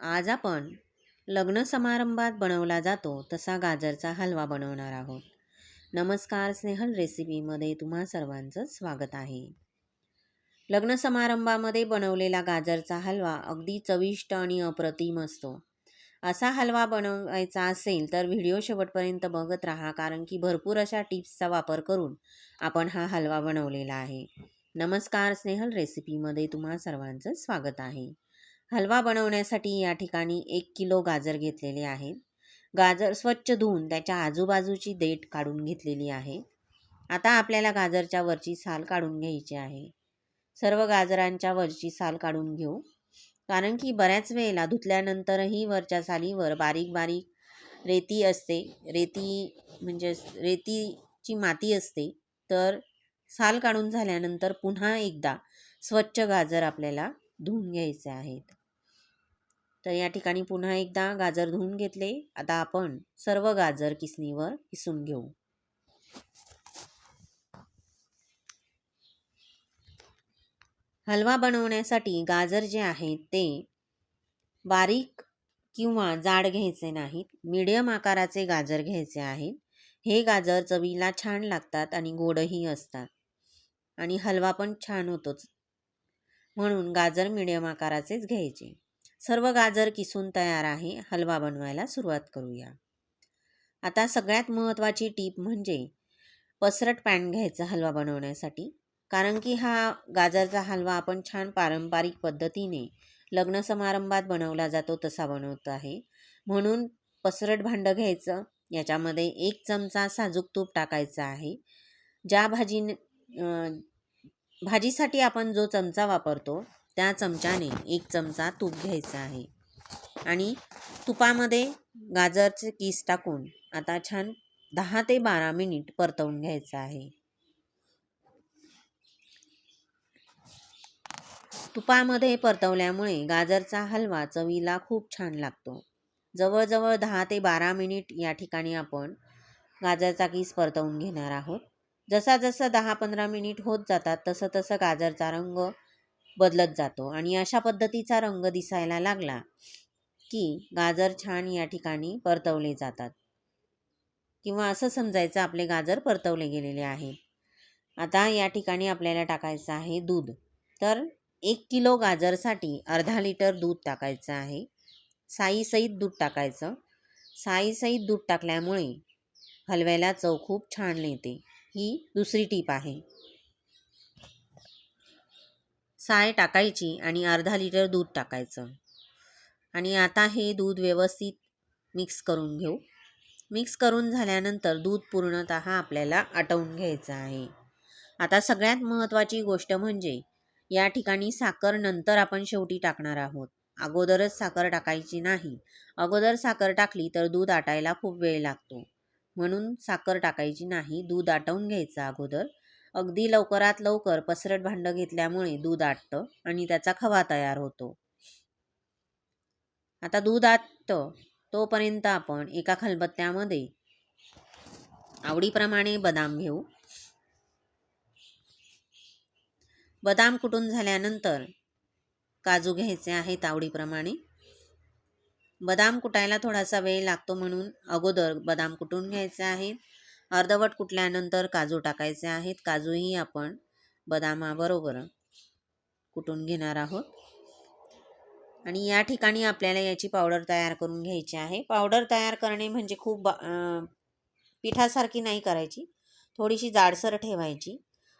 आज आपण लग्न समारंभात बनवला जातो तसा गाजरचा हलवा बनवणार आहोत. नमस्कार स्नेहल रेसिपीमध्ये तुम्हा सर्वांचं स्वागत आहे. लग्न समारंभामध्ये बनवलेला गाजरचा हलवा अगदी चविष्ट आणि अप्रतिम असतो. असा हलवा बनवायचा असेल तर व्हिडिओ शेवटपर्यंत बघत राहा कारण की भरपूर अशा टिप्सचा वापर करून आपण हा हलवा बनवलेला आहे. नमस्कार स्नेहल रेसिपीमध्ये तुम्हा सर्वांचं स्वागत आहे. हलवा बनवण्यासाठी या ठिकाणी एक किलो गाजर घेतलेले आहेत गाजर स्वच्छ धुवून त्याच्या आजूबाजूची देठ काढून घेतलेली आहे. आता आपल्याला गाजरच्या वरची साल काढून घ्यायची आहे. सर्व गाजरांच्या वरची साल काढून घेऊ. कारण की बऱ्याच वेळेला धुतल्यानंतरही वरच्या सालीवर बारीक बारीक रेती असते. रेती म्हणजे रेतीची माती असते. तर साल काढून झाल्यानंतर पुन्हा एकदा स्वच्छ गाजर आपल्याला धुवून घ्यायचे आहेत. तर या ठिकाणी पुन्हा एकदा गाजर धुवून घेतले. आता आपण सर्व गाजर किसणीवर किसून घेऊ. हलवा बनवण्यासाठी गाजर जे आहेत ते बारीक किंवा जाड घ्यायचे नाहीत. मीडियम आकाराचे गाजर घ्यायचे आहेत. हे गाजर चवीला छान लागतात आणि गोडही असतात. आणि हलवा पण छान होतोच. म्हणून गाजर मीडियम आकाराचेच घ्यायचे. सर्व गाजर किसून तयार आहे. हलवा बनवायला सुरुवात करूया. आता सगळ्यात महत्त्वाची टीप म्हणजे पसरट पॅन घ्यायचा हलवा बनवण्यासाठी. कारण की हा गाजरचा हलवा आपण छान पारंपरिक पद्धतीने लग्न समारंभात बनवला जातो तसा बनवतो आहे. म्हणून पसरट भांडं घ्यायचं. याच्यामध्ये एक चमचा साजूक तूप टाकायचा आहे. ज्या भाजी भाजीसाठी आपण जो चमचा वापरतो त्या चमच्याने एक चमचा तूप घ्यायचा आहे. आणि तुपामध्ये गाजरचे कीस टाकून आता छान दहा ते बारा मिनिट परतवून घ्यायचं आहे. तुपामध्ये परतवल्यामुळे गाजरचा हलवा चवीला खूप छान लागतो. जवळजवळ दहा ते बारा मिनिट या ठिकाणी आपण गाजरचा कीस परतवून घेणार आहोत. जसा जसा दहा पंधरा मिनिट होत जातात तसं तसं गाजरचा रंग बदलत जातो आणि अशा पद्धतीचा रंग दिसायला लागला की गाजर छान या ठिकाणी परतवले जातात. किंवा असं समजायचं आपले गाजर परतवले गेलेले आहे. आता या ठिकाणी आपल्याला टाकायचं आहे दूध. तर एक किलो गाजरसाठी अर्धा लिटर दूध टाकायचं आहे. साईसहित दूध टाकायचं. साईसहित दूध टाकल्यामुळे हलव्याला चव खूप छान येते. ही दुसरी टीप आहे. साय टाकायची आणि अर्धा लिटर दूध टाकायचं. आणि आता हे दूध व्यवस्थित मिक्स करून घेऊ. मिक्स करून झाल्यानंतर दूध पूर्णत आपल्याला आटवून घ्यायचं आहे. आता सगळ्यात महत्त्वाची गोष्ट म्हणजे या ठिकाणी साखर नंतर आपण शेवटी टाकणार आहोत. अगोदरच साखर टाकायची नाही. अगोदर साखर टाकली तर दूध आटायला खूप वेळ लागतो. म्हणून साखर टाकायची नाही दूध आटवून घ्यायचं अगोदर. अगदी लवकरात लवकर पसरट भांडं घेतल्यामुळे दूध आटतं आणि त्याचा खवा तयार होतो. आता दूध आटतं तोपर्यंत आपण एका खलबत्त्यामध्ये आवडीप्रमाणे बदाम घेऊ. बदाम कुटून झाल्यानंतर काजू घ्यायचे आहेत आवडीप्रमाणे. बदाम कुटायला थोडासा वेळ लागतो म्हणून अगोदर बदाम कुटून घ्यायचे आहेत. अर्धवट कुटल्यानंतर काजू टाकायचे आहेत. काजूही आपण बदामाबरोबर कुटून घेणार आहोत. आणि या ठिकाणी आपल्याला याची पावडर तयार करून घ्यायची आहे. पावडर तयार करणे म्हणजे खूप पिठासारखी नाही करायची. थोडीशी जाडसर ठेवायची.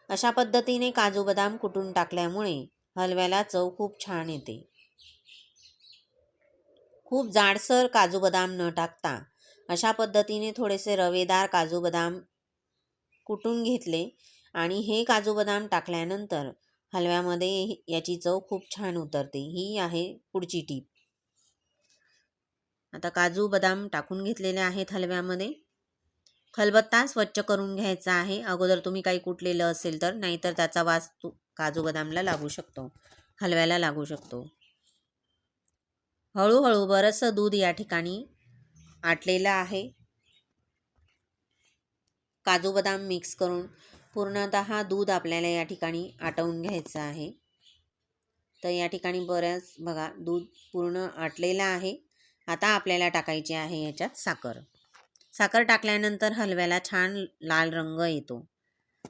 अशा पद्धतीने काजू बदाम कुटून टाकल्यामुळे हलव्याला चव खूप छान येते. खूप जाडसर काजू बदाम न टाकता अशा पद्धतीने थोडेसे रवेदार काजू बदाम कुटून घेतले आणि हे काजू बदाम टाकल्यानंतर हलव्यामध्ये याची चव खूप छान उतरते. ही आहे पुढची टीप. आता काजू बदाम टाकून घेतलेले आहेत हलव्यामध्ये. खलबत्ता स्वच्छ करून घ्यायचा आहे. अगोदर तुम्ही काही कुटलेलं असेल तर नाहीतर त्याचा वास तू काजू बदामला लागू शकतो. हलव्याला लागू शकतो. हळूहळू बरंचसं दूध या ठिकाणी आटलेलं आहे. काजू बदाम मिक्स करून पूर्णत दूध आपल्याला या ठिकाणी आटवून घ्यायचं आहे. तर या ठिकाणी बऱ्याच बघा दूध पूर्ण आटलेलं आहे. आता आपल्याला टाकायची आहे याच्यात साखर. साखर टाकल्यानंतर हलव्याला छान लाल रंग येतो.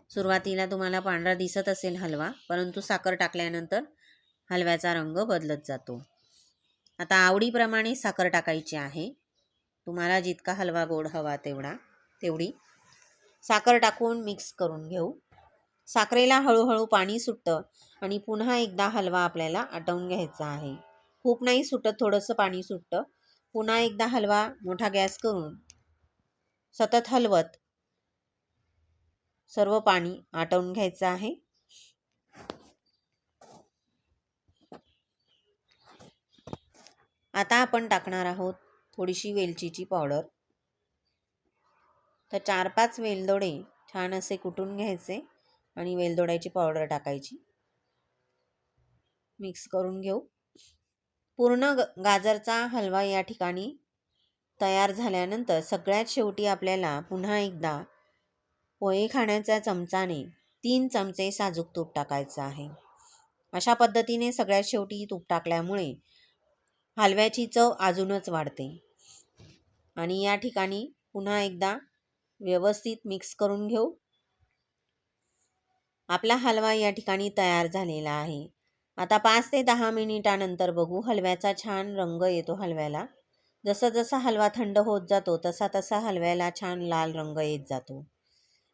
सुरुवातीला तुम्हाला पांढरा दिसत असेल हलवा परंतु साखर टाकल्यानंतर हलव्याचा रंग बदलत जातो. आता आवडीप्रमाणे साखर टाकायची आहे. तुम्हाला जितका हलवा गोड हवा तेवढा तेवढी साखर टाकून मिक्स करून घेऊ. साखरेला हळूहळू पाणी सुटतं आणि पुन्हा एकदा हलवा आपल्याला आटवून घ्यायचा आहे. खूप नाही सुटत थोडंसं पाणी सुटतं. पुन्हा एकदा हलवा मोठा गॅस करून सतत हलवत सर्व पाणी आटवून घ्यायचं आहे. आता आपण टाकणार आहोत थोडीशी वेलचीची पावडर. तर चार पाच वेलदोडे छान असे कुटून घ्यायचे आणि वेलदोड्याची पावडर टाकायची. मिक्स करून घेऊ. पूर्ण ग गाजरचा हलवा या ठिकाणी तयार झाल्यानंतर सगळ्यात शेवटी आपल्याला पुन्हा एकदा पोहे खाण्याच्या चमचाने तीन चमचे साजूक तूप टाकायचं आहे. अशा पद्धतीने सगळ्यात शेवटी तूप टाकल्यामुळे हलव्याची चव अजूनच वाढते. आणि या ठिकाणी पुन्हा एकदा व्यवस्थित मिक्स करून घेऊ. आपला हलवा या ठिकाणी तयार झालेला आहे. आता पाच ते दहा मिनिटानंतर बघू हलव्याचा छान रंग येतो हलव्याला. जसं जसा हलवा थंड होत जातो तसा तसा हलव्याला छान लाल रंग येत जातो.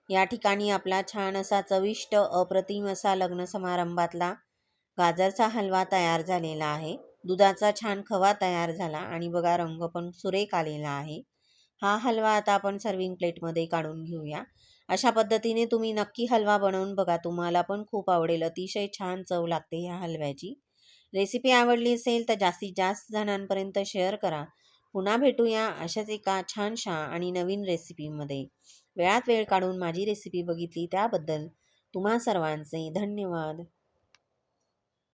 या ठिकाणी आपला छान असा चविष्ट अप्रतिम असा लग्न समारंभातला गाजरचा हलवा तयार झालेला आहे. दुधाचा छान खवा तयार झाला आणि बघा रंग पण सुरेख आलेला आहे. हा हलवा आता आपण सर्विंग प्लेटमध्ये काढून घेऊया. अशा पद्धतीने तुम्ही नक्की हलवा बनवून बघा. तुम्हाला पण खूप आवडेल. अतिशय छान चव लागते ह्या हलव्याची. रेसिपी आवडली असेल तर जास्तीत जास्त जणांपर्यंत शेअर करा. पुन्हा भेटूया अशाच एका छानशा आणि नवीन रेसिपीमध्ये वेळात वेळ काढून माझी रेसिपी बघितली त्याबद्दल तुम्हा सर्वांचे धन्यवाद.